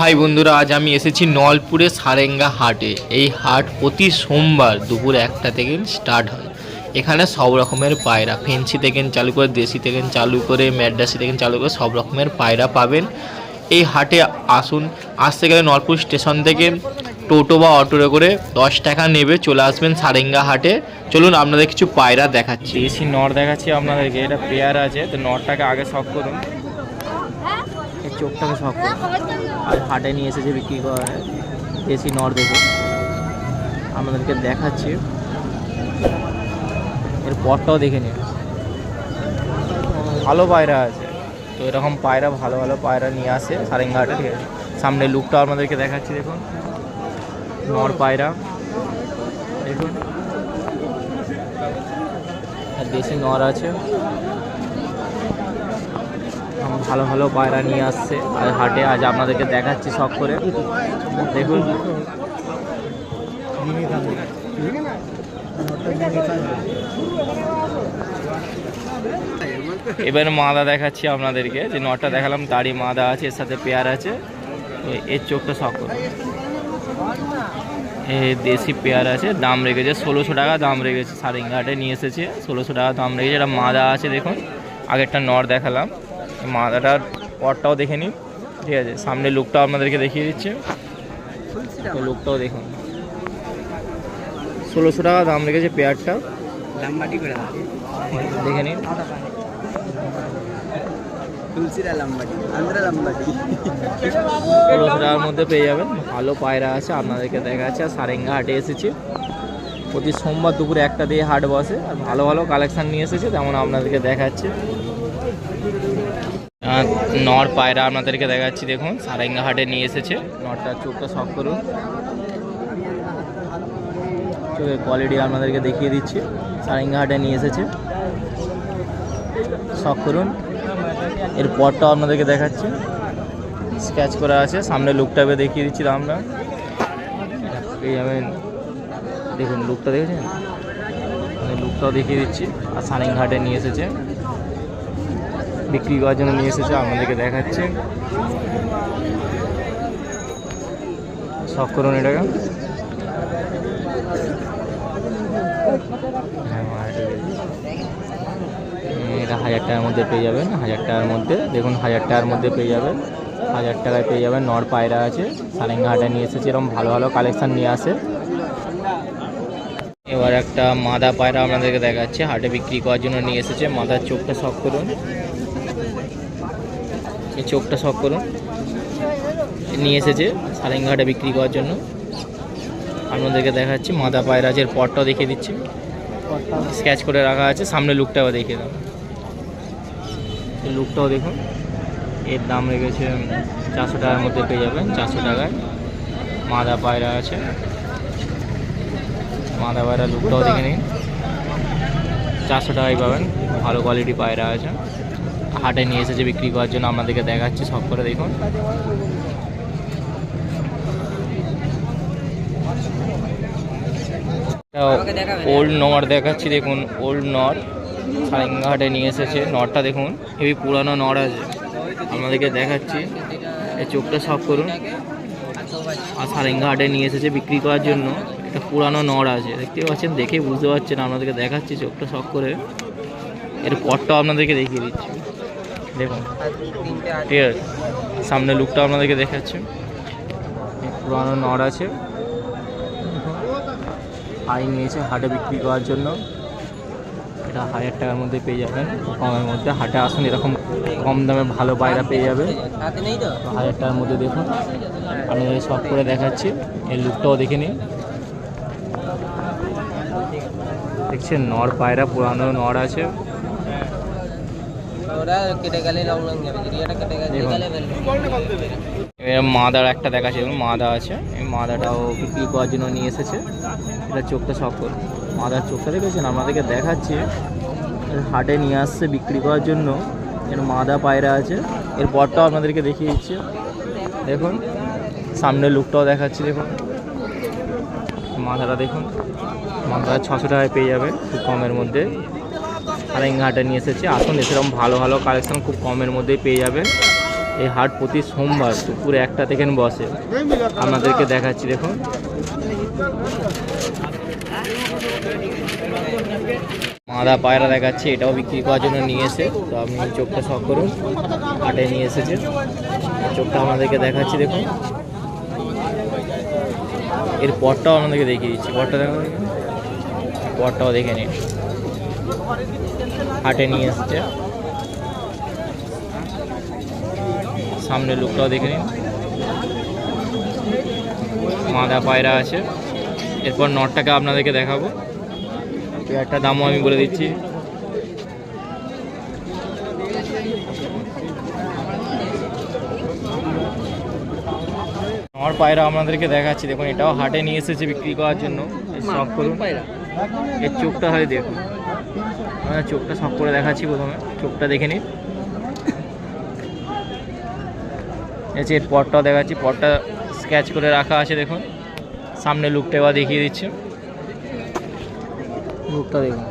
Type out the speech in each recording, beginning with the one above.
High বন্ধুরা, আজ আমি এসেছি নলপুরে সারেঙ্গা হাটে। এই হাট প্রতি সোমবার দুপুর একটা থেকে স্টার্ট হয়। এখানে সব রকমের পায়রা, ফেন্সি থেকে চালু করে, দেশি থেকে চালু করে, ম্যাড্রাসি থেকে চালু করে সব রকমের পায়রা পাবেন। এই হাটে আসুন, আসতে গেলে নলপুর স্টেশন থেকে টোটো বা অটোরে করে দশ টাকা নেবে, চলে আসবেন সারেঙ্গা হাটে। চলুন, আপনাদের কিছু পায়রা দেখাচ্ছি। দেশি নর দেখাচ্ছি আপনাদেরকে, এটা পেয়ার আছে, তো নরটাকে আগে শখ করুন। চোখটাকে শখ আর হাটে নিয়ে এসেছে, বিক্রি করা। দেশি নর দেখুন আপনাদেরকে দেখাচ্ছি। এর পরটাও দেখে নিন ভালো পায়রা আছে। তো এরকম পায়রা, ভালো ভালো পায়রা নিয়ে আসে সারেঙ্গা হাটে ঠিক আছে সামনে লুকটা আপনাদেরকে দেখাচ্ছি, দেখুন। নর পায়রা। দেখুন। আর দেশি নর আছে। ভালো ভালো পায়রা নিয়ে আসছে আর হাটে আজ আপনাদেরকে দেখাচ্ছি শখ করে। দেখুন। এবার মাদা দেখাচ্ছি আপনাদেরকে। যে নটা দেখালাম, তারই মাদা আছে, এর সাথে পেয়ার আছে। এর চোখটা শখ করুন এ, দেশি পেয়ার আছে, দাম রেখেছে ষোলোশো টাকা, দাম রেখেছে সারিংঘাটে নিয়ে এসেছে, ষোলোশো টাকা দাম রেখেছে, এটা মাদা আছে, দেখুন। আগেরটা নর দেখালাম। এই মাদাটার পরটাও দেখে নিন। ঠিক আছে সামনে লুকটাও আপনাদেরকে দেখিয়ে দিচ্ছে। তো লুকটাও দেখুন। ষোলোশো টাকা দাম রেখেছে পেয়ারটা। দেখে নিন। ষোলোশো টাকার মধ্যে পেয়ে যাবেন। ভালো পায়রা আছে আপনাদেরকে দেখা যাচ্ছে আর সারেঙ্গা হাটে এসেছি। প্রতি সোমবার দুপুরে একটা দিয়ে হাট বসে। আর ভালো ভালো কালেকশন নিয়ে এসেছে তেমন আপনাদেরকে দেখাচ্ছে। নর পায়রা আপনাদেরকে দেখাচ্ছি, দেখুন, সারেঙ্গা হাটে নিয়ে এসেছে। নরটার চোখটা শখ করুন। চোখের কোয়ালিটি আপনাদেরকে দেখিয়ে দিচ্ছি। সারেঙ্গা হাটে নিয়ে এসেছে। শখ করুন। এর পরটাও আপনাদেরকে দেখাচ্ছি। স্ক্যাচ করা আছে। সামনে লুকটাকে দেখিয়ে দিচ্ছি আমরা দেখুন লুকটা দেখেছেন? লুকটাও দেখিয়ে দিচ্ছি। আর সানিং হাটে নিয়ে এসেছে। বিক্রি করার জন্য নিয়ে এসেছে আমাদেরকে দেখাচ্ছে। শখ করুন এটাকে। হ্যাঁ, এটা হাজার টাকার মধ্যে পেয়ে যাবেন হাজার টাকার মধ্যে। দেখুন হাজার টাকার মধ্যে পেয়ে যাবেন। হাজার টাকায় পেয়ে যাবেন নর পায়রা আছে সারেঙ্গাহাটে নিয়ে এসেছে এরকম ভালো ভালো কালেকশন নিয়ে আসে। এবার একটা মাদা পায়রা আপনাদেরকে দেখাচ্ছে হাটে বিক্রি করার জন্য নিয়ে এসেছে মাদার চোখটা শখ করুন। এই চোখটা শখ করুন নিয়ে এসেছে সারেঙ্গাহাটে বিক্রি করার জন্য। আপনাদেরকে দেখাচ্ছি, মাদা পায়রা আছে এর পরটাও দেখিয়ে দিচ্ছি। স্কেচ করে রাখা আছে, সামনে লুকটাও দেখিয়ে এই লুকটাও দেখুন, এর দাম রেখেছে চারশো টাকার মধ্যে পেয়ে যাবেন, চারশো টাকায়। মাদা পায়রা আছে। মাদা পায়রা লুকটাও দেখে নিন। চারশো টাকায় পাবেন, ভালো কোয়ালিটি পায়রা আছে। হাটে নিয়ে এসেছে বিক্রি করার জন্য আপনাদেরকে দেখাচ্ছি, সব করে দেখুন। ওল্ড নর দেখাচ্ছি, দেখুন, ওল্ড নর। সারেঙ্গাহাটে নিয়ে এসেছে, নরটা দেখুন হেবি পুরানো নর আছে। আপনাদেরকে দেখাচ্ছি, এই চোখটা সব করুন। আর সারেঙ্গাহাটে নিয়ে এসেছে বিক্রি করার জন্য, একটা পুরানো নর আছে। দেখতে পাচ্ছেন দেখে বুঝতে পারছেন, আপনাদেরকে দেখাচ্ছি চোখটা শখ করে। এর পরটাও আপনাদেরকে দেখিয়ে দিচ্ছি। দেখুন। ঠিক আছে সামনে লুকটা আপনাদেরকে দেখাচ্ছি। পুরানো নর আছে। হাই নিয়েছে, হাটে বিক্রি করার জন্য। এটা হাজার টাকার মধ্যে পেয়ে যাবেন। কমের মধ্যে হাটে আসুন, এরকম কম দামে ভালো পায়রা পেয়ে তো হাজার টাকার মধ্যে দেখুন। আমি সব করে দেখাচ্ছি। এই লুকটাও দেখে নিন। দেখছেন, নর পায়রা, পুরানো নড় আছে। ওরা কেটে গেলে লং লং যাবে যদি এটা কেটে গেলে দেখুন। গেলে ফেলবে এবার মাদার একটা দেখাচ্ছে দেখুন মাদা আছে। এই মাদাটাও বিক্রি করার জন্য নিয়ে এসেছে। এটা চোখটা সফল মাদার চোখটা দেখেছেন? আমাদেরকে দেখাচ্ছে। হাটে নিয়ে আসছে বিক্রি করার জন্য। এর মাদা পায়রা আছে। এর পরটাও আপনাদেরকে দেখিয়ে দিচ্ছে। দেখুন সামনের লুকটাও দেখাচ্ছি দেখুন। মাথাটা দেখুন। মাথাটা ছশো টাকায় পেয়ে যাবে খুব কমের মধ্যে। সারেঙ্গাহাটে নিয়ে এসেছি। আসুন, এরকম ভালো ভালো কালেকশন খুব কমের মধ্যেই পেয়ে যাবেন। এই হাট প্রতি সোমবার দুপুর একটা থেকে বসে। আপনাদেরকে দেখাচ্ছি, দেখুন। মাদা পায়রা দেখাচ্ছি, এটাও বিক্রি করার জন্য নিয়ে এসে। তো আপনি চোখটা শখ করুন, হাটে নিয়ে এসেছে। চোখটা আপনাদেরকে দেখাচ্ছি, দেখুন। এর পরটাও আপনাদেরকে দেখিয়ে দিচ্ছি। পরটা দেখা পরটাও দেখে নিন। হাটে নিয়ে এসেছে। সামনে লুকটাও দেখে নিন। মাদা পায়রা আছে। এরপর নটটাকে আপনাদেরকে দেখাবো। একটা দামও আমি বলে দিচ্ছি। নর পায়রা আপনাদেরকে দেখাচ্ছি। দেখুন, এটাও হাটে নিয়ে এসেছে বিক্রি করার জন্য। এর চোখটা হয় দেখুন। আমরা চোখটা শখ করে দেখাচ্ছি প্রথমে। চোখটা দেখে নিন। এসে পটটাও দেখাচ্ছি। পটটা স্কেচ করে রাখা আছে, দেখুন। সামনে লুকটা এবার দেখিয়ে দিচ্ছি। লুকটা দেখুন।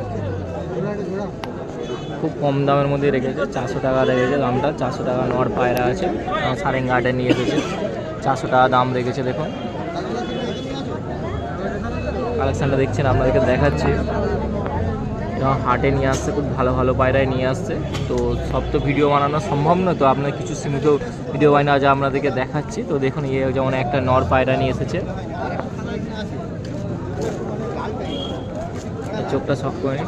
খুব কম দামের মধ্যে রেখেছে। চারশো টাকা রেখেছে দামটা। চারশো টাকা নর পায়রা আছে। সারেঙ্গা হাটে নিয়ে এসেছে। চারশো টাকা দাম রেখেছে, দেখুন। কালেকশানটা দেখছেন, আপনাদেরকে দেখাচ্ছি। হাটে নিয়ে আসছে, খুব ভালো ভালো পায়রায় নিয়ে আসছে। তো সব তো ভিডিও বানানো সম্ভব নয়, তো আপনার কিছু সীমিত ভিডিও বানানো যা আপনাদেরকে দেখাচ্ছি। তো দেখুন ইয়ে যেমন একটা নর পায়রা নিয়ে এসেছে। চোখটা শখ করে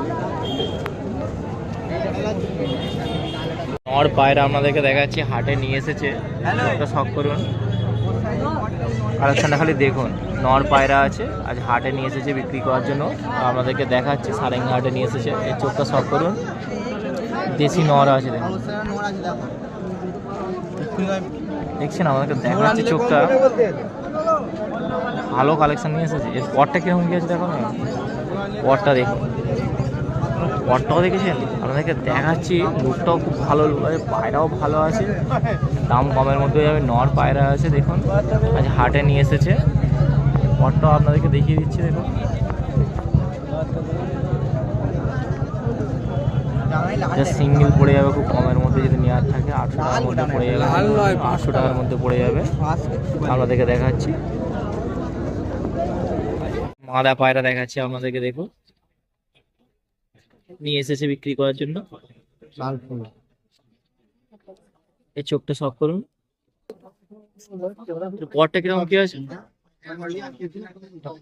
নর পায়রা আপনাদেরকে দেখাচ্ছি, হাটে নিয়ে এসেছে। চোখটা শখ করুন। কালেকশনটা খালি দেখুন। নর পায়রা আছে, আজ হাটে নিয়ে এসেছে বিক্রি করার জন্য। তো আপনাদেরকে দেখাচ্ছি, সারেঙ্গা হাটে নিয়ে এসেছে। এই চোখটা সব করুন। দেশি নর আছে দেখুন। দেখছেন, আমাদেরকে দেখাচ্ছে চোখটা। ভালো কালেকশন নিয়ে এসেছে। এর পরটা কীরকম আছে দেখো না? পরটা দেখুন। পরটাও দেখেছেন? আপনাদেরকে দেখাচ্ছি লুকটাও খুব ভালো পায়রাও ভালো আছে। দাম কমের মধ্যে যাবে, নর পায়রা আছে, দেখুন। আজ হাটে নিয়ে এসেছে। পরটাও আপনাদেরকে দেখিয়ে দিচ্ছি দেখুন। সিঙ্গেল পড়ে যাবে খুব কমের মধ্যে যদি নেওয়ার থাকে আটশো টাকার মধ্যে পড়ে যাবে আটশো টাকার মধ্যে পড়ে যাবে। আপনাদেরকে দেখাচ্ছি। মাদা পায়রা দেখাচ্ছি আপনাদেরকে দেখুন। নিয়ে এসেছে বিক্রি করার জন্য। এই চোখটা শখ করুন। পরটা কীরকম কি আছে?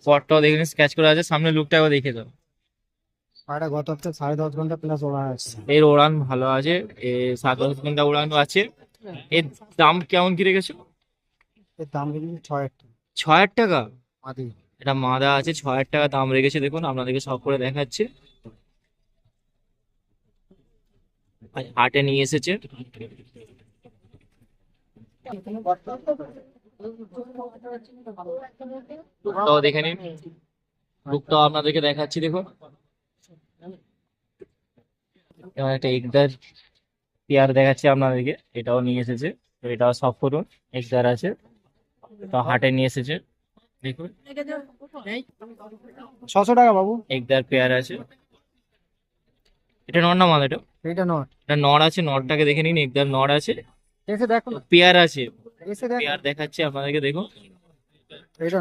পরটাও দেখে স্ক্যাচ করা আছে সামনে লুকটা একবার দেখে দাও। পায়রা গত হপ্তাহে সাড়ে দশ ঘণ্টা প্লাস ওড়া আসছে এর ওড়ান ভালো আছে এ সাত দশ ঘণ্টা ওড়ানো আছে। এর দাম কেমন কি রেখেছো? এর দাম কিন্তু ছয় একটা ছ হাজার টাকা? মাদি। এটা মাদা আছে ছ হাজার টাকা দাম রেখেছে দেখুন আপনাদেরকে সব করে দেখাচ্ছে। হাটে নিয়ে এসেছে। লুকটাও দেখে নিন। লুকটাও আপনাদেরকে দেখাচ্ছি দেখুন। এবার একটা এগদার পেয়ার দেখাচ্ছি আপনাদেরকে। এটাও নিয়ে এসেছে। তো এটাও সব করুন। এগদার আছে। তো হাটে নিয়ে এসেছে। দেখুন। ছশো টাকা বাবু। এগদার পেয়ার আছে। এটা নর না মাল এটা? এইটা নট এটা নর আছে নরটাকে দেখে নিন। এগদার নর আছে। দেখো। পেয়ার আছে। পেয়ার দেখাচ্ছি আপনাদেরকে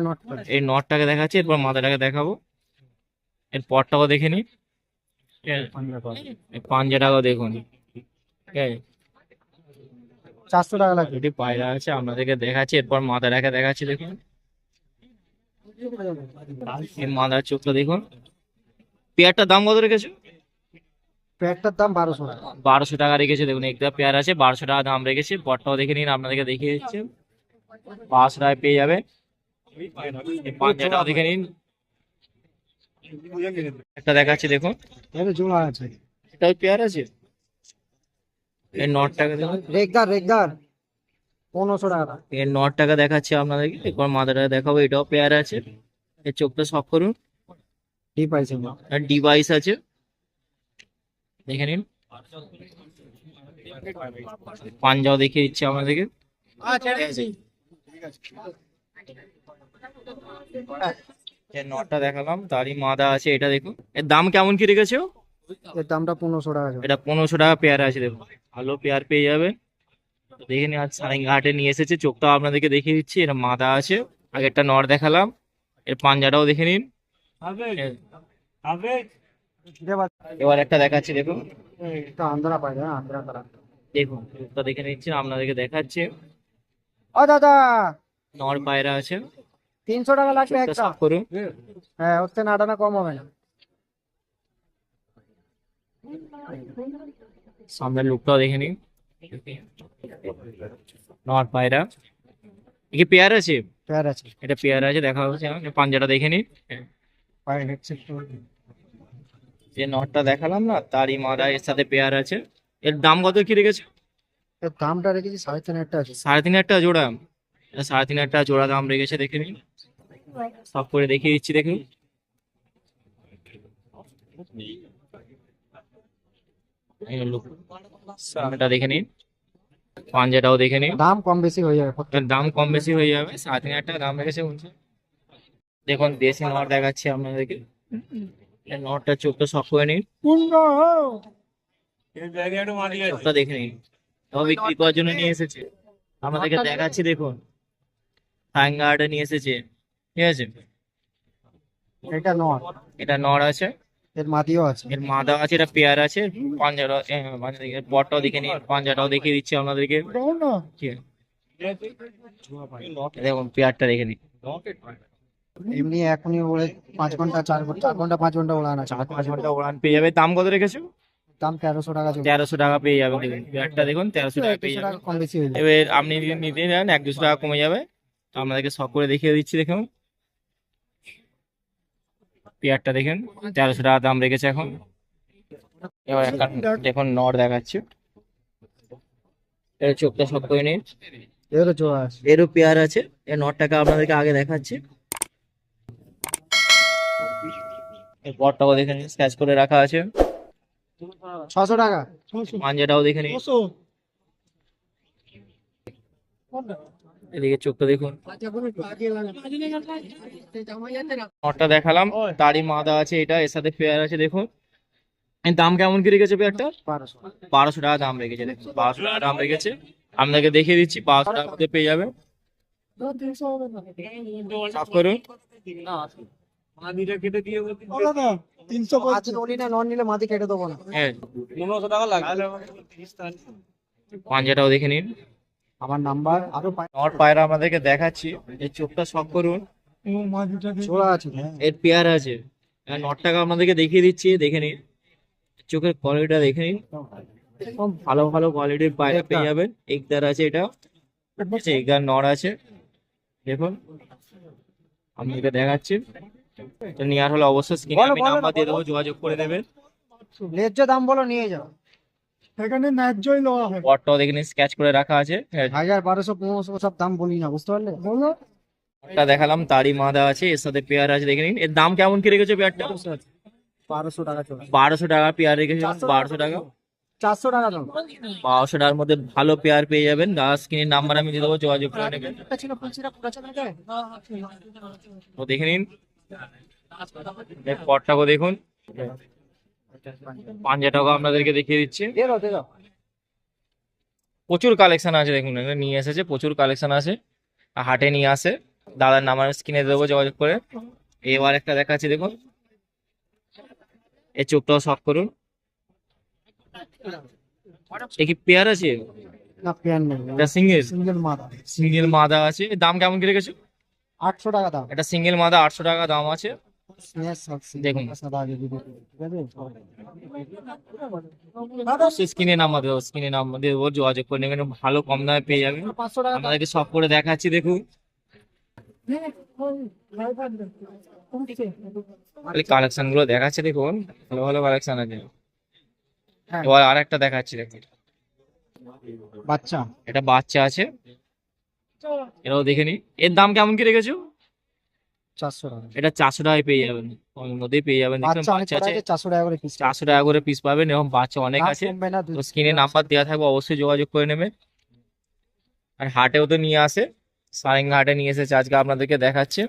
নট এই নটটাকে দেখাচ্ছি এরপর মাথাটাকে দেখাবো। এর পরটাও দেখে নিন। এই পাঞ্জাটাকেও দেখুন। ঠিক আছে? চারশো টাকা লাগবে। পায়রা আছে আপনাদেরকে দেখাচ্ছি এরপর দেখাচ্ছি দেখুন। এই মাথার চোখটা দেখুন। পেয়ারটার দাম কত রেখেছো? প্যাকটার দাম বারোশো টাকা। বারোশো টাকা রেখেছে দেখুন একটা পেয়ার আছে বারোশো টাকা দাম রেখেছে পটটাও দেখে নিন আপনাদেরকে দেখিয়ে দিচ্ছে। বারোশো টাকায় পেয়ে যাবে। পাঞ্জাটাও দেখে নিন। একটা দেখাচ্ছি দেখুন। জোড়া আছে। এটা পেয়ার আছে? এর নটটাকে দেখুন। রেগদার রেগদার। পনেরোশো টাকা। এর নটটাকে দেখাচ্ছি আপনাদেরকে মাথাটাকে দেখাবো এটাও পেয়ার আছে। এর চোখটা শখ করুন। ডিভাইস আছে। দেখে নিন। পাঞ্জাও দেখিয়ে দিচ্ছি আপনাদেরকে যে নটটা দেখালাম তারই মাদা আছে এটা দেখুন। এর দাম কেমন কি রেখেছো এর দামটা পনেরোশো টাকা আছে। এটা পনেরোশো টাকা পেয়ার আছে দেখুন। ভালো পেয়ার পেয়ে যাবে। তো দেখে নিন আজ সারেঙ্গা হাটে নিয়ে এসেছে। চোখটাও আপনাদেরকে দেখিয়ে দিচ্ছি এটা মাদা আছে। আগেরটা নর দেখালাম এর পাঞ্জাটাও দেখে নিন। এবার একটা দেখাচ্ছি দেখুন। এটা আন্ধ্রা পাই না আন্ধ্রা তারা দেখুন চোখটা দেখে নিচ্ছি আপনাদেরকে দেখাচ্ছে। ও দাদা! নর পায়রা আছে। তিনশো টাকা লাগবে একটা। করুন। হ্যাঁ ওর থেকে আটানা কম হবে না। সামনের লুকটাও দেখে নিন। নর পায়রা। কি পেয়ার আছে? পেয়ার আছে। এটা পেয়ার আছে দেখা হচ্ছে পাঞ্জাটা দেখে নিন। হেডছে যে নটটা দেখালাম না তারই মাদা এর সাথে পেয়ার আছে। এর দাম কত কি রেখেছে? এর দামটা রেখেছি সাড়ে তিন হাজার টাকা। আছে সাড়ে তিন হাজার টাকা জোড়া। সাড়ে তিন হাজার টাকা জোড়া দাম রেখেছে দেখে নিন। সব করে দেখিয়ে দিচ্ছি দেখুন সামনেটা দেখে নিন। পাঞ্জাটাও দেখে নিন। দাম কম বেশি হয়ে যাবে। দাম কম বেশি হয়ে যাবে। সাড়ে তিন হাজার টাকা দাম রেখেছে বলছে। দেখুন দেশি নট দেখাচ্ছি আপনাদেরকে। নটটা চোখটা শখ করে নিন। চোখটা দেখে নিন। তাও বিক্রি করার জন্য নিয়ে এসেছে। আমাদেরকে দেখাচ্ছি দেখুন। হ্যাঙ্গারটা নিয়ে এসেছে। ঠিক আছে? এটা নয় এটা নর আছে। এর মাদিও আছে। এর মাদা আছে এটা পেয়ার আছে। পাঞ্জাটা পাঞ্জা দেখে বটটাও দেখে নিন। পাঞ্জাটাও দেখিয়ে দিচ্ছি আপনাদেরকে। ঠিক আছে? দেখুন পেয়ারটা দেখে নিন। এমনি এখনই ওরে পাঁচ ঘণ্টা চার ঘণ্টা চার ঘণ্টা পাঁচ ঘণ্টা ওড়ান আছে। চার পাঁচ ঘণ্টা উড়ান পেয়ে যাবে। দাম কত রেখেছো? দাম তেরোশো টাকা তেরোশো টাকা পেয়ে যাবেন পেয়ারটা দেখুন তেরোশো টাকা পেয়ে যাবেন কম বেশি হয়ে এবার আপনি যদি নিতে যান এক দুশো টাকা কমে যাবে। তো আপনাদেরকে শখ করে দেখিয়ে দিচ্ছি দেখুন। পেয়ারটা দেখেন তেরোশো টাকা দাম রেখেছে এখন। এবার একটা দেখুন নর দেখাচ্ছে। এর চোখটা সব করে নিন। এরও পেয়ার আছে। এর নটটাকে আপনাদেরকে আগে দেখাচ্ছি। এর পরটাও দেখে নিন স্ক্যাচ করে রাখা আছে। ছশো টাকা। পাঞ্জাটাও দেখে নিন। এদিকে চোখটা দেখুন। নটটা দেখালাম। তারই মাদা আছে এটা এর সাথে পেয়ার আছে দেখুন। দাম কেমন কি রেখেছে পেয়ারটা বারোশো। টাকা দাম রেখেছে দেখুন বারোশো টাকা দাম রেখেছে। আপনাকে দেখিয়ে দিচ্ছি বারোশো টাকার মধ্যে পেয়ে যাবে সাফ করুন। তিনশো আছে নলি না নন নিলে মাটি কেটে দেবো না। হ্যাঁ। পাঞ্জাটাও দেখে নিন। আমার নাম্বার আরও নট পায়রা আমাদেরকে দেখাচ্ছি। এই চোখটা শখ করুন। আছে এর পেয়ার আছে। আপনাদেরকে দেখিয়ে দিচ্ছি দেখে নিন। চোখের কোয়ালিটিটা দেখে নিন। ভালো ভালো কোয়ালিটির পায়রা পেয়ে যাবেন। একদার আছে এটা। একদার নর আছে। দেখুন। আপনাদেরকে দেখাচ্ছি। তো নেওয়ার হলে অবশ্যই স্ক্রিনে আমি নাম্বার দিয়ে দেবো যোগাযোগ করে দেবেন। ন্যায্য দাম বলো নিয়ে যাও। এখানে ন্যায্যই লওয়া হয়। স্কেচ করে রাখা আছে। হ্যাঁ, হাজার বারোশো পনেরোশো সব দাম বলি না বুঝতে পারলে? বলো। পটটা দেখালাম তারই মাদা আছে এর সাথে পেয়ার আছে দেখে নিন। এর দাম কেমন কি রেখেছে পেয়ারটা? বারোশো টাকা বারোশো টাকা পেয়ার রেখেছে বারোশো টাকা। চারশো টাকা দাম। বারোশো টাকার মধ্যে ভালো পেয়ার পেয়ে যাবেন। দাদা স্ক্রিনের নাম্বার আমি দিয়ে দেবো যোগাযোগ করে নেবেন। তো দেখে নিন। পটটাকে দেখুন। পাঞ্জাটাকে আপনাদেরকে দেখিয়ে দিচ্ছি। প্রচুর কালেকশন আছে দেখুন এখানে নিয়ে এসেছে প্রচুর কালেকশন আছে। আর হাটে নিয়ে আসে। দাদার নাম্বার স্ক্রিনে দেবো যোগাযোগ করে। এবার একটা দেখাচ্ছি দেখুন। এই চোখটাও শখ করুন। এ কি পেয়ার আছে? সিঙ্গেল সিঙ্গেল মাদা সিঙ্গেল মাদা আছে। দাম কেমন কি রেখেছো? আটশো টাকা দাম। এটা সিঙ্গেল মাদা আটশো টাকা দাম আছে। দেখুন। স্ক্রিনে নাম্বার দেবো স্ক্রিনে নাম্বার দেবো যোগাযোগ করে নেবেন ভালো কম দামে পেয়ে যাবেন। পাঁচশো আপনাদেরকে সব করে দেখাচ্ছি দেখুন। কালেকশনগুলো দেখাচ্ছে দেখুন। ভালো ভালো কালেকশন আছে। হ্যাঁ। এবার আর একটা দেখাচ্ছি দেখুন। বাচ্চা। এটা বাচ্চা আছে। এটাও দেখে নি। এর দাম কেমন কি রেখেছো? চারশো টাকা। এটা চারশো টাকায় পেয়ে যাবেন। পেয়ে চারশো টাকা করে পিস চারশো টাকা করে পিস পাবেন এবং বাচ্চা অনেক আছে। তো স্ক্রিনে নাম্বার দেওয়া থাকবে অবশ্যই যোগাযোগ করে আর হাটেও তো নিয়ে আসে। সারেঙ্গা হাটে নিয়ে এসেছে আজকে আপনাদেরকে দেখাচ্ছে।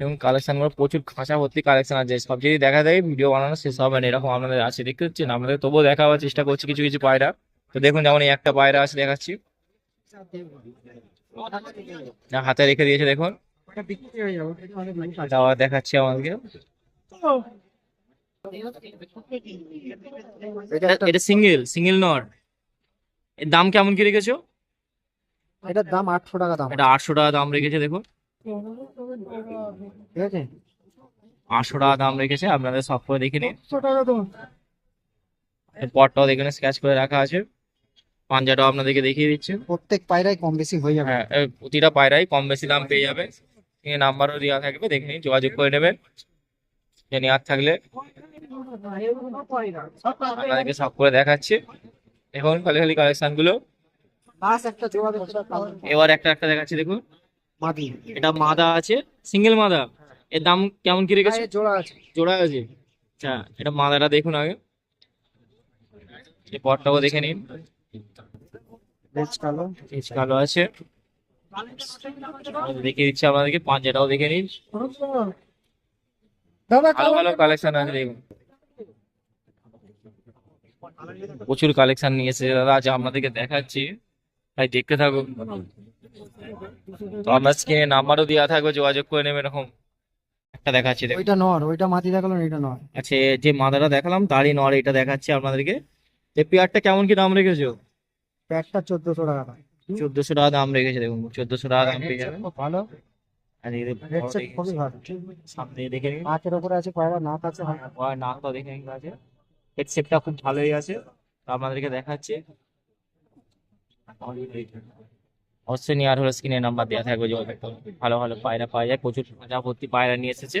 এবং কালেকশনগুলো প্রচুর খাঁচা ভর্তি কালেকশন আছে। সব যদি দেখা যায় ভিডিও বানানো শেষ হবে না এরকম আপনাদের আছে। দেখতে হচ্ছেন আপনাদের তবুও দেখাবার চেষ্টা করছি কিছু কিছু পায়রা। তো দেখুন যেমন এই একটা পায়রা আছে দেখাচ্ছি। না হাতে রেখে দিয়েছে দেখুন। দাওয়া দেখাচ্ছি আমাদেরকে। এটা সিঙ্গেল সিঙ্গেল নট। এর দাম কেমন কি রেখেছো? এটার দাম আটশো টাকা দাম। এটা আটশো টাকা দাম রেখেছে দেখুন। ঠিক আছে? আটশো টাকা দাম রেখেছে আপনাদের সব করে দেখে নিন। পরটাও দেখে স্ক্যাচ করে রাখা আছে। পাঞ্জাটাও আপনাদেরকে দেখিয়ে দিচ্ছে। প্রত্যেক পায়রায় কম বেশি হয়ে যাবে। হ্যাঁ প্রতিটা পায়রাই কম বেশি দাম পেয়ে যাবে। এই নাম্বারও দেওয়া থাকবে দেখে নিন যোগাযোগ করে নেবেন। যে নেওয়ার থাকলে আপনাদেরকে সব করে দেখাচ্ছি। দেখুন খালি খালি কালেকশনগুলো পাঁচ একটা জোড়া দেখতে পাবেন। এবার একটা একটা দেখাচ্ছি দেখুন। এটা মাদা আছে সিঙ্গেল মাদা। এর দাম কেমন কি রেখেছে? জোড়া আছে। জোড়া আছে। আচ্ছা এটা মাদাটা দেখুন আগে। পটটাও দেখে নিন। বেশ কালো। আছে। দেখিয়ে দিচ্ছি আপনাদেরকে পাঞ্জাটাও দেখে নিন। ভালো ভালো কালেকশন আছে দেখুন। প্রচুর কালেকশন নিয়ে এসেছে দাদা আজ আপনাদেরকে দেখাচ্ছি। তাই দেখতে থাকুন। তো আপনার স্ক্রিনে নাম্বারও দেওয়া থাকবে যোগাযোগ করে নেবেন এরকম। একটা দেখাচ্ছি ওইটা নর ওইটা মাটি দেখাল এটা নর। আচ্ছা যে মাদাটা দেখালাম তারই নর এটা দেখাচ্ছি আপনাদেরকে। এই পেয়ারটা কেমন কি দাম রেখেছো? প্যাকটা চোদ্দশো টাকা দাম। চোদ্দশো টাকা দাম রেখেছে দেখুন চোদ্দশো টাকা দাম পেয়ে যাবেন ভালো। আর খুবই ভালো। সামনে দেখে নাকের ওপরে আছে পায়রা নাক আছে? নাকটা দেখে আছে। হেড শেপটা খুব ভালোই আছে। আপনাদেরকে দেখাচ্ছি। অবশ্যই নিয়ে আর হলো স্ক্রিনে নাম্বার দেওয়া থাকবে যোগাযোগ ভালো ভালো পায়রা পাওয়া যায়। প্রচুর প্রজাপতি পায়রা নিয়ে এসেছে।